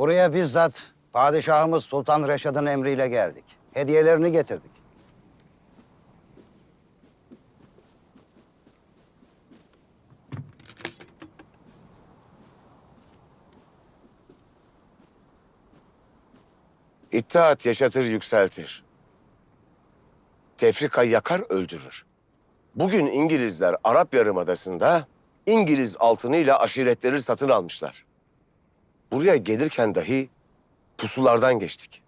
Buraya bizzat padişahımız Sultan Reşad'ın emriyle geldik. Hediyelerini getirdik. İttihat yaşatır, yükseltir. Tefrika yakar, öldürür. Bugün İngilizler Arap Yarımadası'nda İngiliz altınıyla aşiretleri satın almışlar. Buraya gelirken dahi pusulardan geçtik.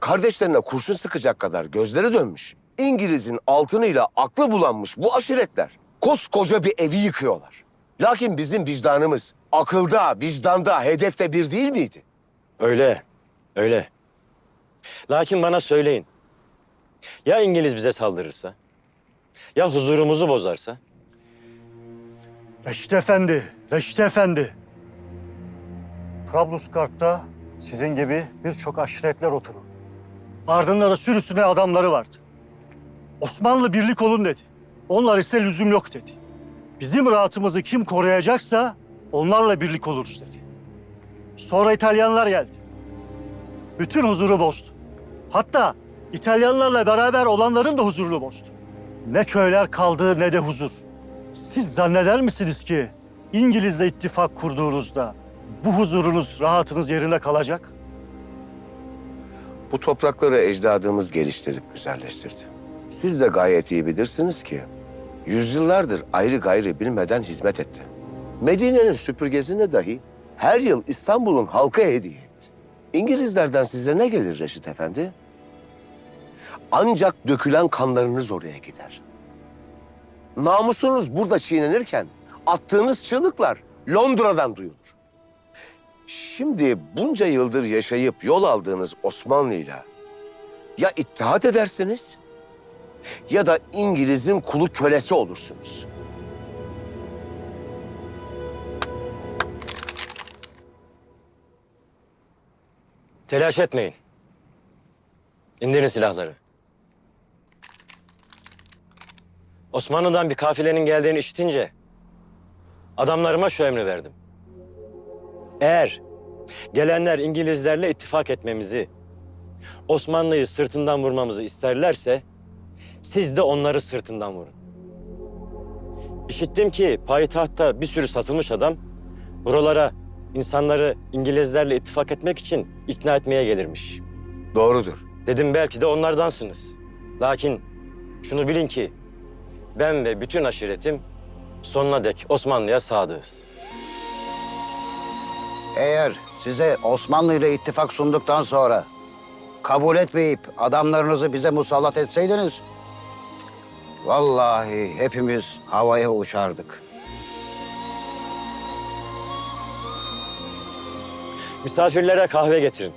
Kardeşlerine kurşun sıkacak kadar gözleri dönmüş. İngiliz'in altınıyla aklı bulanmış bu aşiretler koskoca bir evi yıkıyorlar. Lakin bizim vicdanımız akılda, vicdanda, hedefte bir değil miydi? Öyle, öyle. Lakin bana söyleyin. Ya İngiliz bize saldırırsa? Ya huzurumuzu bozarsa? Reşit Efendi, Reşit Efendi. Trablusgarp'ta sizin gibi birçok aşiretler oturur. Ardında da sürüsüne adamları vardı. Osmanlı birlik olun dedi. Onlar ise lüzum yok dedi. Bizim rahatımızı kim koruyacaksa onlarla birlik oluruz dedi. Sonra İtalyanlar geldi. Bütün huzuru bozdu. Hatta İtalyanlarla beraber olanların da huzurunu bozdu. Ne köyler kaldı ne de huzur. Siz zanneder misiniz ki İngiliz'le ittifak kurduğunuzda bu huzurunuz, rahatınız yerinde kalacak? Bu toprakları ecdadımız geliştirip güzelleştirdi. Siz de gayet iyi bilirsiniz ki yüzyıllardır ayrı gayrı bilmeden hizmet etti. Medine'nin süpürgesini dahi her yıl İstanbul'un halka hediye etti. İngilizlerden size ne gelir Reşit Efendi? Ancak dökülen kanlarınız oraya gider. Namusunuz burada çiğnenirken attığınız çığlıklar Londra'dan duyulur. Şimdi bunca yıldır yaşayıp yol aldığınız Osmanlı'yla ya ittihat edersiniz ya da İngiliz'in kulu kölesi olursunuz. Telaş etmeyin. İndirin silahları. Osmanlı'dan bir kafilenin geldiğini işitince adamlarıma şu emri verdim. Eğer gelenler İngilizlerle ittifak etmemizi, Osmanlı'yı sırtından vurmamızı isterlerse siz de onları sırtından vurun. İşittim ki payitahtta bir sürü satılmış adam buralara insanları İngilizlerle ittifak etmek için ikna etmeye gelirmiş. Doğrudur. Dedim belki de onlardansınız. Lakin şunu bilin ki ben ve bütün aşiretim sonuna dek Osmanlı'ya sadığız. Eğer size Osmanlı ile ittifak sunduktan sonra kabul etmeyip adamlarınızı bize musallat etseydiniz... ...vallahi hepimiz havaya uçardık. Misafirlere kahve getirin.